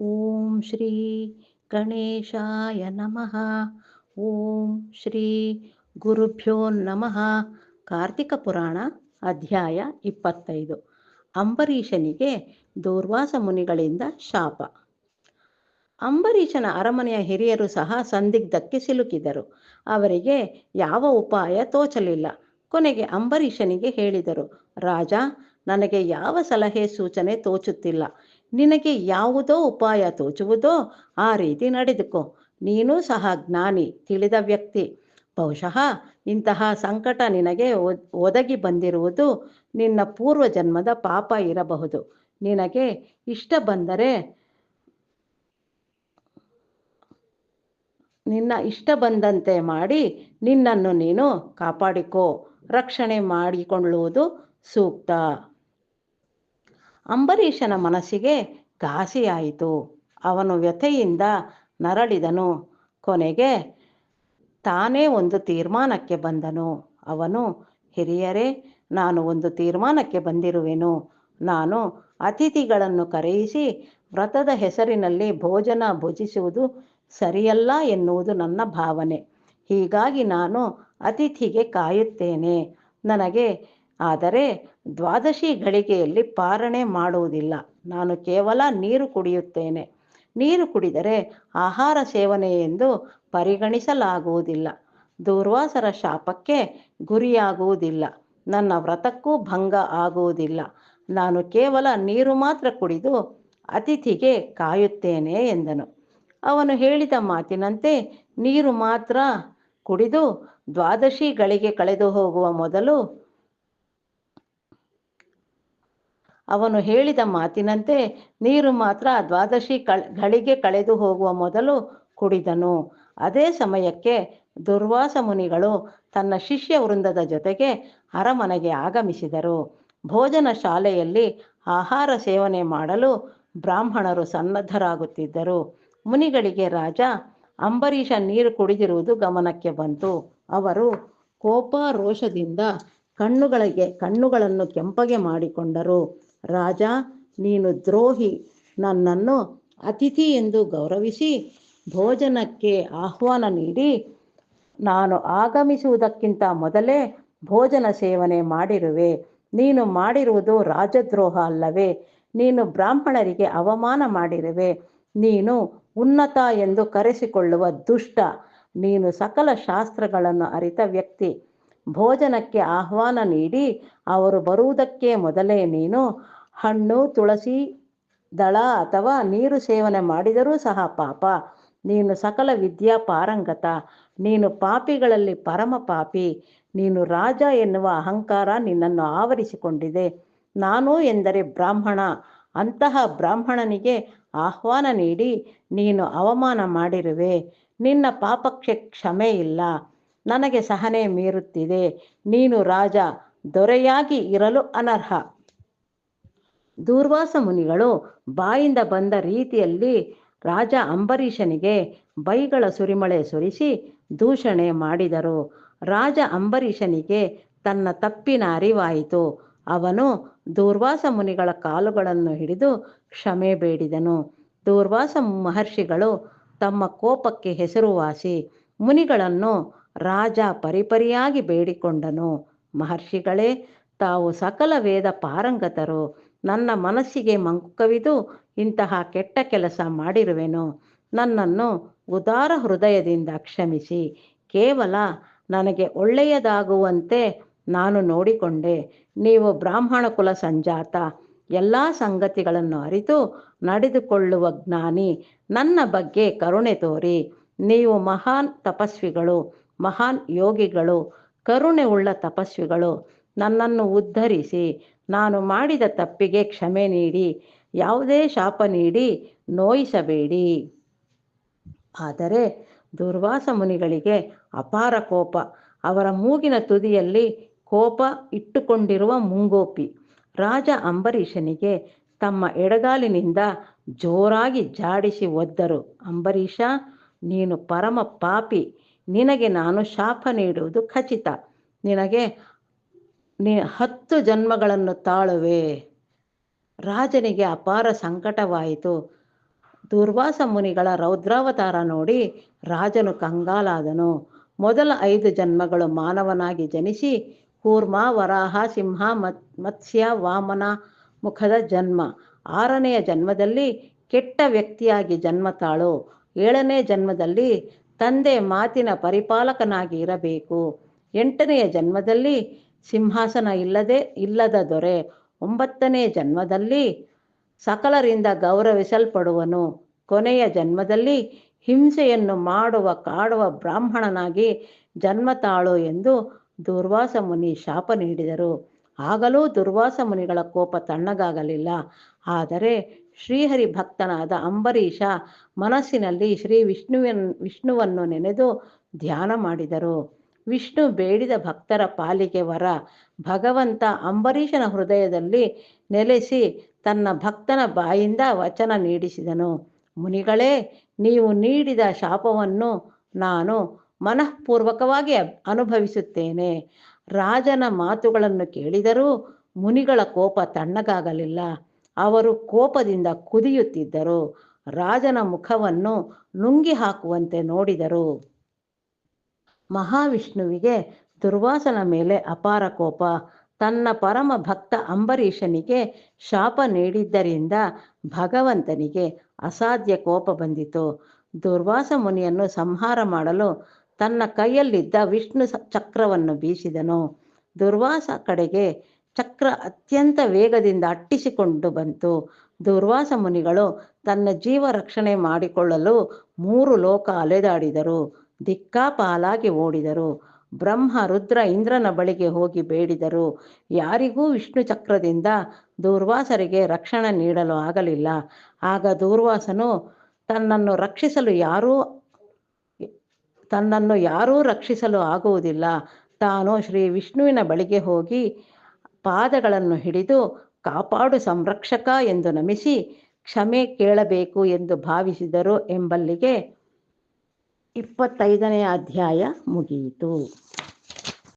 ಓಂ ಶ್ರೀ ಗಣೇಶಾಯ ನಮಃ. ಓಂ ಶ್ರೀ ಗುರುಭ್ಯೋ ನಮಃ. ಕಾರ್ತಿಕ ಪುರಾಣ ಅಧ್ಯಾಯ ಇಪ್ಪತ್ತೈದು. ಅಂಬರೀಷನಿಗೆ ದೂರ್ವಾಸ ಮುನಿಗಳಿಂದ ಶಾಪ. ಅಂಬರೀಷನ ಅರಮನೆಯ ಹಿರಿಯರು ಸಹ ಸಂದಿಗ್ಧಕ್ಕೆ ಸಿಲುಕಿದರು. ಅವರಿಗೆ ಯಾವ ಉಪಾಯ ತೋಚಲಿಲ್ಲ. ಕೊನೆಗೆ ಅಂಬರೀಷನಿಗೆ ಹೇಳಿದರು, ರಾಜ, ನನಗೆ ಯಾವ ಸಲಹೆ ಸೂಚನೆ ತೋಚುತ್ತಿಲ್ಲ. ನಿನಗೆ ಯಾವುದೋ ಉಪಾಯ ತೋಚುವುದೋ ಆ ರೀತಿ ನಡೆದುಕೋ. ನೀನು ಸಹ ಜ್ಞಾನಿ, ತಿಳಿದ ವ್ಯಕ್ತಿ. ಬಹುಶಃ ಇಂತಹ ಸಂಕಟ ನಿನಗೆ ಒದಗಿ ಬಂದಿರುವುದು ನಿನ್ನ ಪೂರ್ವ ಜನ್ಮದ ಪಾಪ ಇರಬಹುದು. ನಿನಗೆ ಇಷ್ಟ ಬಂದರೆ ನಿನ್ನ ಇಷ್ಟ ಬಂದಂತೆ ಮಾಡಿ ನಿನ್ನನ್ನು ನೀನು ಕಾಪಾಡಿಕೋ. ರಕ್ಷಣೆ ಮಾಡಿಕೊಳ್ಳುವುದು ಸೂಕ್ತ. ಅಂಬರೀಷನ ಮನಸ್ಸಿಗೆ ಘಾಸಿಯಾಯಿತು. ಅವನು ವ್ಯಥೆಯಿಂದ ನರಳಿದನು. ಕೊನೆಗೆ ತಾನೇ ಒಂದು ತೀರ್ಮಾನಕ್ಕೆ ಬಂದನು. ಅವನು, ಹಿರಿಯರೇ, ನಾನು ಒಂದು ತೀರ್ಮಾನಕ್ಕೆ ಬಂದಿರುವೆನು. ನಾನು ಅತಿಥಿಗಳನ್ನು ಕರೆಯಿಸಿ ವ್ರತದ ಹೆಸರಿನಲ್ಲಿ ಭೋಜನ ಭುಜಿಸುವುದು ಸರಿಯಲ್ಲ ಎನ್ನುವುದು ನನ್ನ ಭಾವನೆ. ಹೀಗಾಗಿ ನಾನು ಅತಿಥಿಗೆ ಕಾಯುತ್ತೇನೆ. ನನಗೆ ಆದರೆ ದ್ವಾದಶಿ ಗಳಿಗೆಯಲ್ಲಿ ಪಾರಣೆ ಮಾಡುವುದಿಲ್ಲ. ನಾನು ಕೇವಲ ನೀರು ಕುಡಿಯುತ್ತೇನೆ. ನೀರು ಕುಡಿದರೆ ಆಹಾರ ಸೇವನೆ ಎಂದು ಪರಿಗಣಿಸಲಾಗುವುದಿಲ್ಲ. ದೂರ್ವಾಸರ ಶಾಪಕ್ಕೆ ಗುರಿಯಾಗುವುದಿಲ್ಲ. ನನ್ನ ವ್ರತಕ್ಕೂ ಭಂಗ ಆಗುವುದಿಲ್ಲ. ನಾನು ಕೇವಲ ನೀರು ಮಾತ್ರ ಕುಡಿದು ಅತಿಥಿಗೆ ಕಾಯುತ್ತೇನೆ ಎಂದನು. ಅವನು ಹೇಳಿದ ಮಾತಿನಂತೆ ನೀರು ಮಾತ್ರ ಕುಡಿದು ದ್ವಾದಶಿ ಗಳಿಗೆ ಕಳೆದು ಹೋಗುವ ಮೊದಲು ಅವನು ಹೇಳಿದ ಮಾತಿನಂತೆ ನೀರು ಮಾತ್ರ ದ್ವಾದಶಿ ಗಳಿಗೆ ಕಳೆದು ಹೋಗುವ ಮೊದಲು ಕುಡಿದನು. ಅದೇ ಸಮಯಕ್ಕೆ ದುರ್ವಾಸ ಮುನಿಗಳು ತನ್ನ ಶಿಷ್ಯ ವೃಂದದ ಜೊತೆಗೆ ಅರಮನೆಗೆ ಆಗಮಿಸಿದರು. ಭೋಜನ ಶಾಲೆಯಲ್ಲಿ ಆಹಾರ ಸೇವನೆ ಮಾಡಲು ಬ್ರಾಹ್ಮಣರು ಸನ್ನದ್ಧರಾಗುತ್ತಿದ್ದರು. ಮುನಿಗಳಿಗೆ ರಾಜ, ಅಂಬರೀಷ ನೀರು ಕುಡಿದಿರುವುದು ಗಮನಕ್ಕೆ ಬಂತು. ಅವರು ಕೋಪ ರೋಷದಿಂದ ಕಣ್ಣುಗಳಿಗೆ, ಕಣ್ಣುಗಳನ್ನು ಕೆಂಪಗೆ ಮಾಡಿಕೊಂಡರು. ರಾಜ, ನೀನು ದ್ರೋಹಿ. ನನ್ನನ್ನು ಅತಿಥಿ ಎಂದು ಗೌರವಿಸಿ ಭೋಜನಕ್ಕೆ ಆಹ್ವಾನ ನೀಡಿ. ನಾನು ಆಗಮಿಸುವುದಕ್ಕಿಂತ ಮೊದಲೇ ಭೋಜನ ಸೇವನೆ ಮಾಡಿರುವೆ. ನೀನು ಮಾಡಿರುವುದು ರಾಜದ್ರೋಹ ಅಲ್ಲವೇ? ನೀನು ಬ್ರಾಹ್ಮಣರಿಗೆ ಅವಮಾನ ಮಾಡಿರುವೆ. ನೀನು ಉನ್ನತ ಎಂದು ಕರೆಸಿಕೊಳ್ಳುವ ದುಷ್ಟ. ನೀನು ಸಕಲ ಶಾಸ್ತ್ರಗಳನ್ನು ಅರಿತ ವ್ಯಕ್ತಿ. ಭೋಜನಕ್ಕೆ ಆಹ್ವಾನ ನೀಡಿ, ಅವರು ಬರುವುದಕ್ಕೆ ಮೊದಲೇ ನೀನು ಹಣ್ಣು, ತುಳಸಿ, ದಳ ಅಥವಾ ನೀರು ಸೇವನೆ ಮಾಡಿದರೂ ಸಹ ಪಾಪ. ನೀನು ಸಕಲ ವಿದ್ಯಾ ಪಾರಂಗತ. ನೀನು ಪಾಪಿಗಳಲ್ಲಿ ಪರಮ ಪಾಪಿ. ನೀನು ರಾಜ ಎನ್ನುವ ಅಹಂಕಾರ ನಿನ್ನನ್ನು ಆವರಿಸಿಕೊಂಡಿದೆ. ನಾನು ಎಂದರೆ ಬ್ರಾಹ್ಮಣ. ಅಂತಹ ಬ್ರಾಹ್ಮಣನಿಗೆ ಆಹ್ವಾನ ನೀಡಿ ನೀನು ಅವಮಾನ ಮಾಡಿರುವೆ. ನಿನ್ನ ಪಾಪಕ್ಕೆ ಕ್ಷಮೆ ಇಲ್ಲ. ನನಗೆ ಸಹನೆ ಮೀರುತ್ತಿದೆ. ನೀನು ರಾಜ, ದೊರೆಯಾಗಿ ಇರಲು ಅನರ್ಹ. ದೂರ್ವಾಸ ಮುನಿಗಳು ಬಾಯಿಂದ ಬಂದ ರೀತಿಯಲ್ಲಿ ರಾಜ ಅಂಬರೀಷನಿಗೆ ಬೈಗಳ ಸುರಿಮಳೆ ಸುರಿಸಿ ದೂಷಣೆ ಮಾಡಿದರು. ರಾಜ ಅಂಬರೀಷನಿಗೆ ತನ್ನ ತಪ್ಪಿನ ಅರಿವಾಯಿತು. ಅವನು ದೂರ್ವಾಸ ಮುನಿಗಳ ಕಾಲುಗಳನ್ನು ಹಿಡಿದು ಕ್ಷಮೆ ಬೇಡಿದನು. ದೂರ್ವಾಸ ಮಹರ್ಷಿಗಳು ತಮ್ಮ ಕೋಪಕ್ಕೆ ಹೆಸರುವಾಸಿ. ಮುನಿಗಳನ್ನು ರಾಜ ಪರಿಪರಿಯಾಗಿ ಬೇಡಿಕೊಂಡನು. ಮಹರ್ಷಿಗಳೇ, ತಾವು ಸಕಲ ವೇದ ಪಾರಂಗತರು. ನನ್ನ ಮನಸ್ಸಿಗೆ ಮಂಕುಕವಿದು ಇಂತಹ ಕೆಟ್ಟ ಕೆಲಸ ಮಾಡಿರುವೆನು. ನನ್ನನ್ನು ಉದಾರ ಹೃದಯದಿಂದ ಕ್ಷಮಿಸಿ. ಕೇವಲ ನನಗೆ ಒಳ್ಳೆಯದಾಗುವಂತೆ ನಾನು ನೋಡಿಕೊಂಡೆ. ನೀವು ಬ್ರಾಹ್ಮಣ ಕುಲ ಸಂಜಾತ. ಎಲ್ಲ ಸಂಗತಿಗಳನ್ನು ಅರಿತು ನಡೆದುಕೊಳ್ಳುವ ಜ್ಞಾನಿ. ನನ್ನ ಬಗ್ಗೆ ಕರುಣೆ ತೋರಿ. ನೀವು ಮಹಾನ್ ತಪಸ್ವಿಗಳು. ಮಹಾನ್ ಯೋಗಿಗಳು ಕರುಣೆ ಉಳ್ಳ ತಪಸ್ವಿಗಳು, ನನ್ನನ್ನು ಉದ್ಧರಿಸಿ ನಾನು ಮಾಡಿದ ತಪ್ಪಿಗೆ ಕ್ಷಮೆ ನೀಡಿ, ಯಾವುದೇ ಶಾಪ ನೀಡಿ ನೋಯಿಸಬೇಡಿ. ಆದರೆ ದುರ್ವಾಸ ಮುನಿಗಳಿಗೆ ಅಪಾರ ಕೋಪ. ಅವರ ಮೂಗಿನ ತುದಿಯಲ್ಲಿ ಕೋಪ ಇಟ್ಟುಕೊಂಡಿರುವ ಮುಂಗೋಪಿ. ರಾಜ ಅಂಬರೀಷನಿಗೆ ತಮ್ಮ ಎಡಗಾಲಿನಿಂದ ಜೋರಾಗಿ ಜಾಡಿಸಿ ಒದ್ದರು. ಅಂಬರೀಷ, ನೀನು ಪರಮ ಪಾಪಿ. ನಿನಗೆ ನಾನು ಶಾಪ ನೀಡುವುದು ಖಚಿತ. ನಿನಗೆ ನೀ ಹತ್ತು ಜನ್ಮಗಳನ್ನು ತಾಳುವೆ. ರಾಜನಿಗೆ ಅಪಾರ ಸಂಕಟವಾಯಿತು. ದುರ್ವಾಸ ಮುನಿಗಳ ರೌದ್ರಾವತಾರ ನೋಡಿ ರಾಜನು ಕಂಗಾಲಾದನು. ಮೊದಲ ಐದು ಜನ್ಮಗಳು ಮಾನವನಾಗಿ ಜನಿಸಿ ಕೂರ್ಮ, ವರಾಹ, ಸಿಂಹ, ಮತ್, ಮತ್ಸ್ಯ, ವಾಮನ ಮುಖದ ಜನ್ಮ. ಆರನೆಯ ಜನ್ಮದಲ್ಲಿ ಕೆಟ್ಟ ವ್ಯಕ್ತಿಯಾಗಿ ಜನ್ಮ ತಾಳು. ಏಳನೇ ಜನ್ಮದಲ್ಲಿ ತಂದೆ ಮಾತಿನ ಪರಿಪಾಲಕನಾಗಿ ಇರಬೇಕು. ಎಂಟನೆಯ ಜನ್ಮದಲ್ಲಿ ಸಿಂಹಾಸನ ಇಲ್ಲದೆ, ಇಲ್ಲದ ದೊರೆ ಒಂಬತ್ತನೇ ಜನ್ಮದಲ್ಲಿ ಸಕಲರಿಂದ ಗೌರವಿಸಲ್ಪಡುವನು. ಕೊನೆಯ ಜನ್ಮದಲ್ಲಿ ಹಿಂಸೆಯನ್ನು ಮಾಡುವ, ಕಾಡುವ ಬ್ರಾಹ್ಮಣನಾಗಿ ಜನ್ಮ ತಾಳು ಎಂದು ದುರ್ವಾಸ ಮುನಿ ಶಾಪ ನೀಡಿದರು. ಆಗಲೂ ದುರ್ವಾಸ ಮುನಿಗಳ ಕೋಪ ತಣ್ಣಗಾಗಲಿಲ್ಲ. ಆದರೆ ಶ್ರೀಹರಿ ಭಕ್ತನಾದ ಅಂಬರೀಷ ಮನಸ್ಸಿನಲ್ಲಿ ಶ್ರೀ ವಿಷ್ಣುವಿನ, ವಿಷ್ಣುವನ್ನು ನೆನೆದು ಧ್ಯಾನ ಮಾಡಿದರು. ವಿಷ್ಣು ಬೇಡಿದ ಭಕ್ತರ ಪಾಲಿಗೆ ವರ. ಭಗವಂತ ಅಂಬರೀಷನ ಹೃದಯದಲ್ಲಿ ನೆಲೆಸಿ ತನ್ನ ಭಕ್ತನ ಬಾಯಿಂದ ವಚನ ನೀಡಿಸಿದನು. ಮುನಿಗಳೇ, ನೀವು ನೀಡಿದ ಶಾಪವನ್ನು ನಾನು ಮನಃಪೂರ್ವಕವಾಗಿ ಅನುಭವಿಸುತ್ತೇನೆ. ರಾಜನ ಮಾತುಗಳನ್ನು ಕೇಳಿದರೂ ಮುನಿಗಳ ಕೋಪ ತಣ್ಣಗಾಗಲಿಲ್ಲ. ಅವರು ಕೋಪದಿಂದ ಕುದಿಯುತ್ತಿದ್ದರು. ರಾಜನ ಮುಖವನ್ನು ನುಂಗಿ ಹಾಕುವಂತೆ ನೋಡಿದರು. ಮಹಾವಿಷ್ಣುವಿಗೆ ದುರ್ವಾಸನ ಮೇಲೆ ಅಪಾರ ಕೋಪ. ತನ್ನ ಪರಮ ಭಕ್ತ ಅಂಬರೀಷನಿಗೆ ಶಾಪ ನೀಡಿದ್ದರಿಂದ ಭಗವಂತನಿಗೆ ಅಸಾಧ್ಯ ಕೋಪ ಬಂದಿತು. ದುರ್ವಾಸ ಮುನಿಯನ್ನು ಸಂಹಾರ ಮಾಡಲು ತನ್ನ ಕೈಯಲ್ಲಿದ್ದ ವಿಷ್ಣು ಚಕ್ರವನ್ನು ಬೀಸಿದನು. ದುರ್ವಾಸ ಕಡೆಗೆ ಚಕ್ರ ಅತ್ಯಂತ ವೇಗದಿಂದ ಅಟ್ಟಿಸಿಕೊಂಡು ಬಂತು. ದುರ್ವಾಸ ಮುನಿಗಳು ತನ್ನ ಜೀವ ರಕ್ಷಣೆ ಮಾಡಿಕೊಳ್ಳಲು ಮೂರು ಲೋಕ ಅಲೆದಾಡಿದರು. ದಿಕ್ಕಾಪಾಲಾಗಿ ಓಡಿದರು. ಬ್ರಹ್ಮ, ರುದ್ರ, ಇಂದ್ರನ ಬಳಿಗೆ ಹೋಗಿ ಬೇಡಿದರು. ಯಾರಿಗೂ ವಿಷ್ಣು ಚಕ್ರದಿಂದ ದುರ್ವಾಸರಿಗೆ ರಕ್ಷಣೆ ನೀಡಲು ಆಗಲಿಲ್ಲ. ಆಗ ದೂರ್ವಾಸನು ತನ್ನನ್ನು ರಕ್ಷಿಸಲು ಯಾರೂ, ತನ್ನನ್ನು ಯಾರೂ ರಕ್ಷಿಸಲು ಆಗುವುದಿಲ್ಲ. ತಾನು ಶ್ರೀ ವಿಷ್ಣುವಿನ ಬಳಿಗೆ ಹೋಗಿ ಪಾದಗಳನ್ನು ಹಿಡಿದು ಕಾಪಾಡು ಸಂರಕ್ಷಕ ಎಂದು ನಮಿಸಿ ಕ್ಷಮೆ ಕೇಳಬೇಕು ಎಂದು ಭಾವಿಸಿದರು ಎಂಬಲ್ಲಿಗೆ ಇಪ್ಪತ್ತೈದನೆಯ ಅಧ್ಯಾಯ ಮುಗಿಯಿತು.